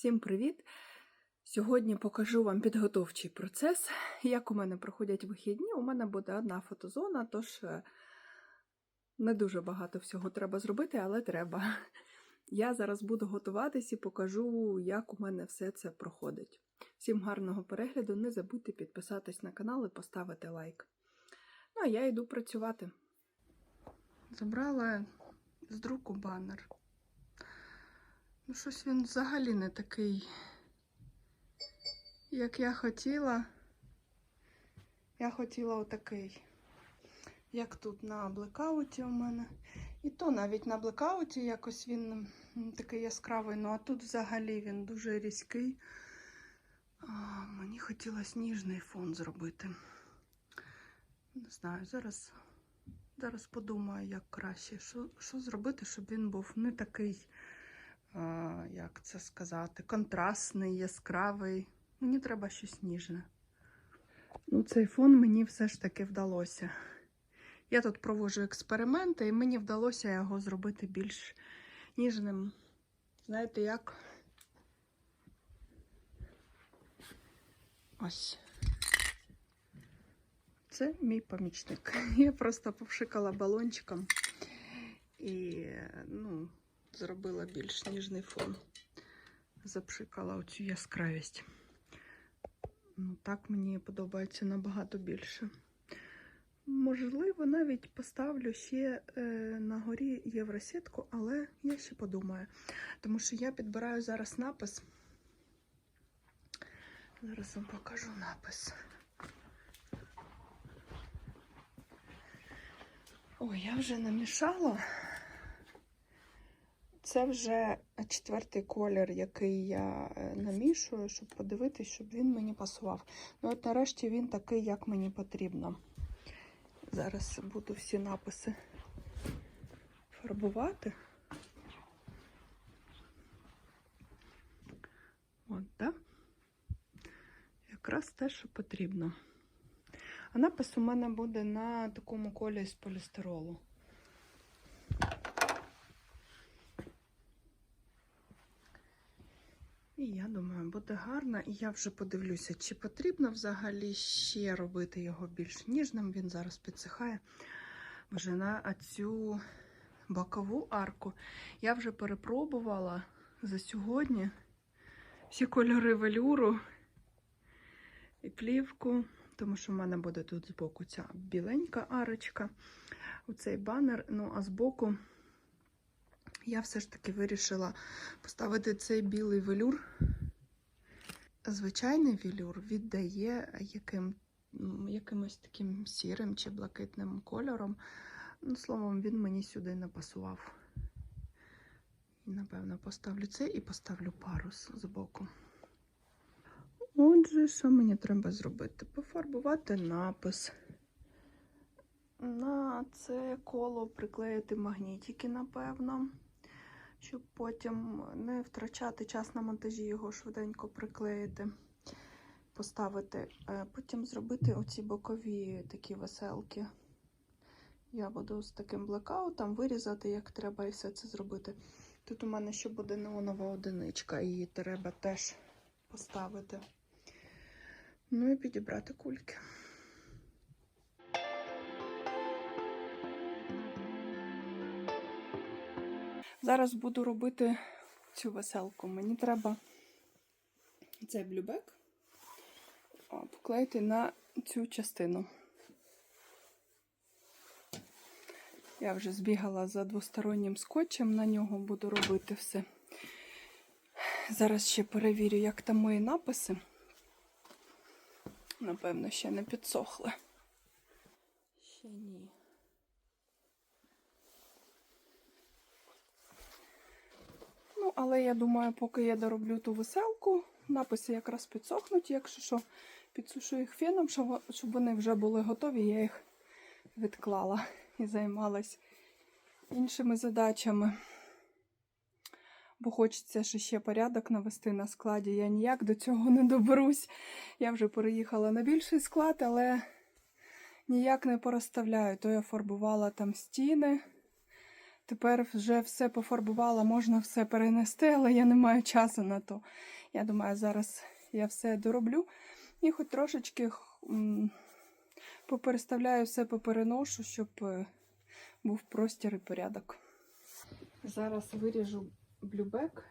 Всім привіт! Сьогодні покажу вам підготовчий процес, як у мене проходять вихідні. У мене буде одна фотозона, тож е, не дуже багато всього треба зробити, але треба. Я зараз буду готуватись і покажу, як у мене все це проходить. Всім гарного перегляду! Не забудьте підписатись на канал і поставити лайк. Ну, а я йду працювати. Забрала з друку банер. Ну, щось він взагалі не такий, як я хотіла. Я хотіла отакий, як тут на блекауті у мене. І то навіть на блекауті якось він такий яскравий, ну а тут взагалі він дуже різкий. А, мені хотілося ніжний фон зробити. Не знаю, зараз, зараз подумаю, як краще, що, що зробити, щоб він був не такий як це сказати, контрастний, яскравий. Мені треба щось ніжне. Ну, цей фон мені все ж таки вдалося. Я тут проводжу експерименти, і мені вдалося його зробити більш ніжним. Знаєте як? Ось. Це мій помічник. Я просто повшикала балончиком і, ну, зробила більш ніжний фон. Запшикала оцю яскравість. Ну, так мені подобається набагато більше. Можливо, навіть поставлю ще е, на горі євросітку, але я ще подумаю. Тому що я підбираю зараз напис. Зараз вам покажу напис. Ой, я вже намішала. Це вже четвертий колір, який я е, намішую, щоб подивитись, щоб він мені пасував. Ну, от нарешті він такий, як мені потрібно. Зараз буду всі написи фарбувати. От, так? Якраз те, що потрібно. А напис у мене буде на такому колі з полістиролу. І я думаю, буде гарно. І я вже подивлюся, чи потрібно взагалі ще робити його більш ніжним. Він зараз підсихає. Вже на цю бокову арку. Я вже перепробувала за сьогодні всі кольори велюру і плівку, тому що в мене буде тут збоку ця біленька арочка, оцей банер, ну а збоку я все ж таки вирішила поставити цей білий велюр. Звичайний велюр віддає яким, якимось таким сірим чи блакитним кольором. Ну, словом, він мені сюди не пасував. Напевно, поставлю це і поставлю парус збоку. Отже, що мені треба зробити? Пофарбувати напис. На це коло приклеїти магнітики, напевно, щоб потім не втрачати час на монтажі, його швиденько приклеїти, поставити. Е, Потім зробити оці бокові такі веселки. Я буду з таким блекаутом вирізати, як треба, і все це зробити. Тут у мене ще буде неонова одиничка, її треба теж поставити. Ну і підібрати кульки. Зараз буду робити цю веселку. Мені треба цей блюбек поклеїти на цю частину. Я вже збігала за двостороннім скотчем, на нього буду робити все. Зараз ще перевірю, як там мої написи. Напевно, ще не підсохли. Ще ні. Але я думаю, поки я дороблю ту веселку, написи якраз підсохнуть, якщо що, підсушу їх феном, щоб вони вже були готові, я їх відклала і займалась іншими задачами. Бо хочеться ще ще порядок навести на складі. Я ніяк до цього не доберусь. Я вже переїхала на більший склад, але ніяк не порозставляю. То я фарбувала там стіни, Тепер вже все пофарбувала, можна все перенести, але я не маю часу на то. Я думаю, зараз я все дороблю і хоч трошечки попереставляю все попереношу, щоб е, був простір і порядок. Зараз виріжу блюбек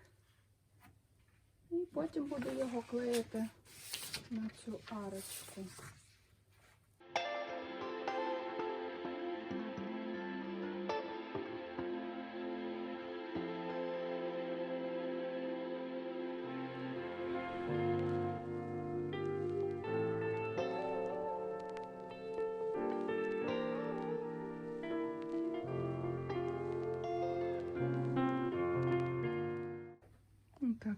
і потім буду його клеїти на цю арочку.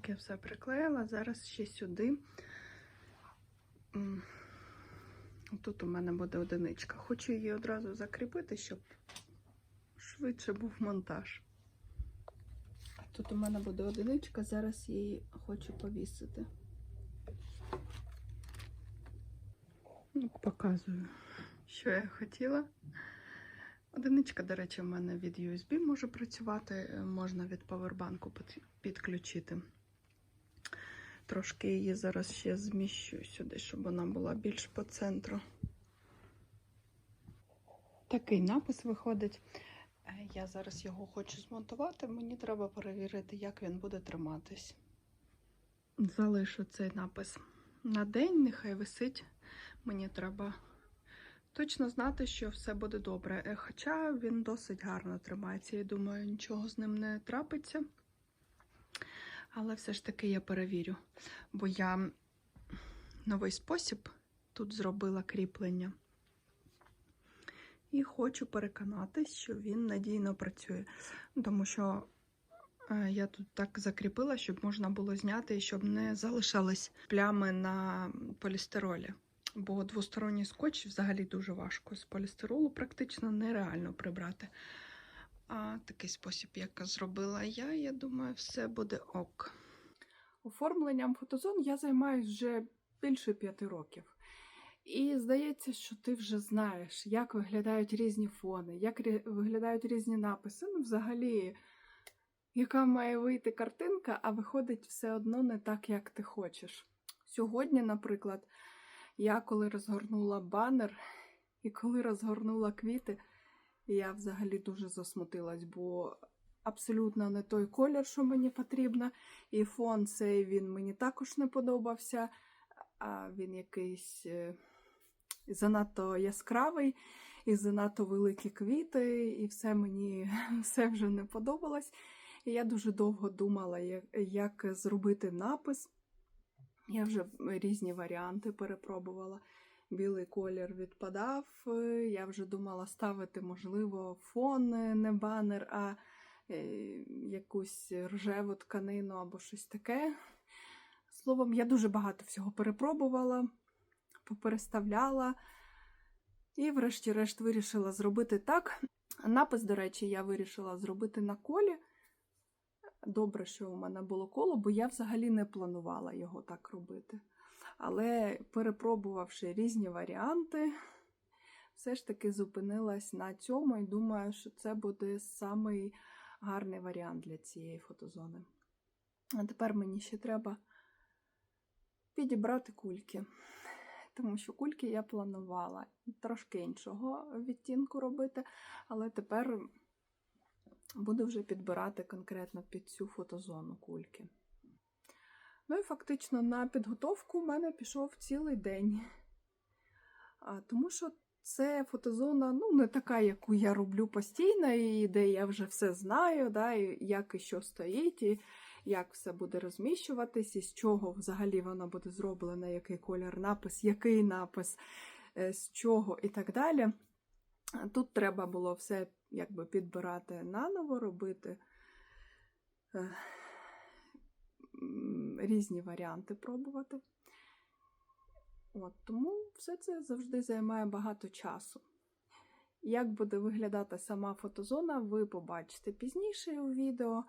Так, я все приклеїла. Зараз ще сюди. Тут у мене буде одиничка. Хочу її одразу закріпити, щоб швидше був монтаж. Тут у мене буде одиничка, зараз її хочу повісити. Ну, Показую, що я хотіла. Одиничка, до речі, в мене від USB може працювати, е, можна від павербанку підключити. Трошки її зараз ще зміщу сюди, щоб вона була більш по центру. Такий напис виходить. Е, Я зараз його хочу змонтувати. Мені треба перевірити, як він буде триматись. Залишу цей напис на день, нехай висить. Мені треба точно знати, що все буде добре. Е, Хоча він досить гарно тримається. Я думаю, нічого з ним не трапиться. Але все ж таки я перевірю. Бо я новий спосіб тут зробила кріплення. І хочу переконатись, що він надійно працює. Тому що е, я тут так закріпила, щоб можна було зняти і щоб не залишались плями на полістиролі. Бо двосторонній скотч взагалі дуже важко. З полістиролу практично нереально прибрати. А такий спосіб, як зробила я, я думаю, все буде ок. Оформленням фотозон я займаюся вже більше п'яти років. І здається, що ти вже знаєш, як виглядають різні фони, як виглядають різні написи. Ну, взагалі, яка має вийти картинка, а виходить все одно не так, як ти хочеш. Сьогодні, наприклад, я коли розгорнула банер і коли розгорнула квіти, я взагалі дуже засмутилась, бо абсолютно не той колір, що мені потрібно. І фон цей він мені також не подобався. А він якийсь е, занадто яскравий, і занадто великі квіти, і все мені все вже не подобалось. І я дуже довго думала, як, як зробити напис. Я вже різні варіанти перепробувала. Білий колір відпадав. Я вже думала ставити, можливо, фон, е, не банер, а е, якусь рожеву тканину або щось таке. Словом, я дуже багато всього перепробувала, попереставляла. І, врешті-решт, вирішила зробити так. Напис, до речі, я вирішила зробити на колі. Добре, що у мене було коло, бо я взагалі не планувала його так робити. Але перепробувавши різні варіанти, все ж таки зупинилась на цьому і думаю, що це буде самий гарний варіант для цієї фотозони. А тепер мені ще треба підібрати кульки. Тому що кульки я планувала трошки іншого відтінку робити, але тепер буду вже підбирати конкретно під цю фотозону кульки. Ну і фактично на підготовку у мене пішов цілий день. А, тому що це фотозона ну, не така, яку я роблю постійно, і де я вже все знаю, да, і як і що стоїть, і як все буде розміщуватись, і з чого взагалі воно буде зроблено, який колір напис, який напис, е, з чого і так далі. Тут треба було все якби підбирати наново, робити різні варіанти пробувати. От, тому все це завжди займає багато часу. Як буде виглядати сама фотозона, ви побачите пізніше у відео.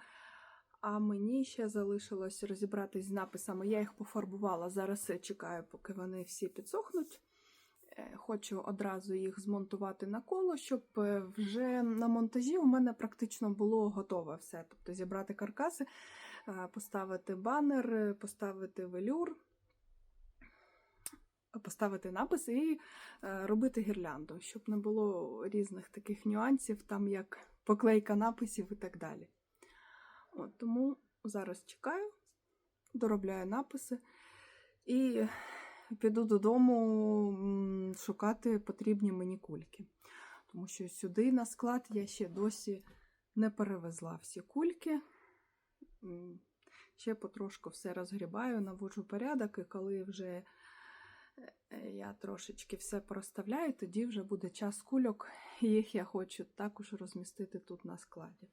А мені ще залишилось розібратись з написами. Я їх пофарбувала. Зараз чекаю, поки вони всі підсохнуть. Е, Хочу одразу їх змонтувати на коло, щоб е, вже на монтажі у мене практично було готове все. Тобто зібрати каркаси, поставити банер, поставити велюр, поставити напис і е, робити гірлянду, щоб не було різних таких нюансів, там як поклейка написів і так далі. От, тому зараз чекаю, доробляю написи і піду додому шукати потрібні мені кульки. Тому що сюди на склад я ще досі не перевезла всі кульки. Ще потрошку все розгрібаю, наводжу порядок, і коли вже е, я трошечки все проставляю, тоді вже буде час кульок, їх я хочу також розмістити тут на складі.